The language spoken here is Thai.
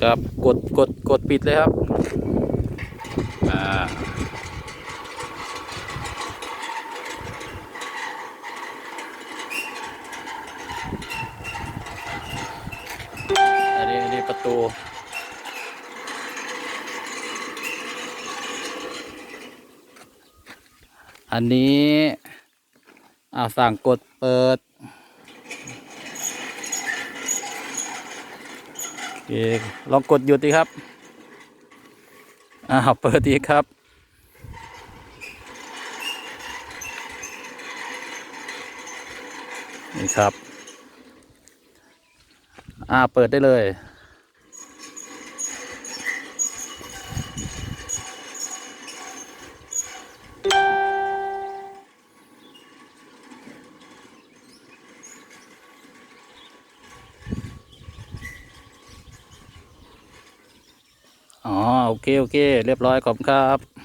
ครับกดกดกดปิดเลยครับอ่าอันนี้อันนี้ประตูอันนี้อ่าสั่งกดเปิดโอ เคลองกดหยุดดีครับ อ้าว เปิดอีกครับ นี่ครับ อ่า เปิดได้เลย อ๋อโอเคโอเค เรียบร้อยขอบคุณครับ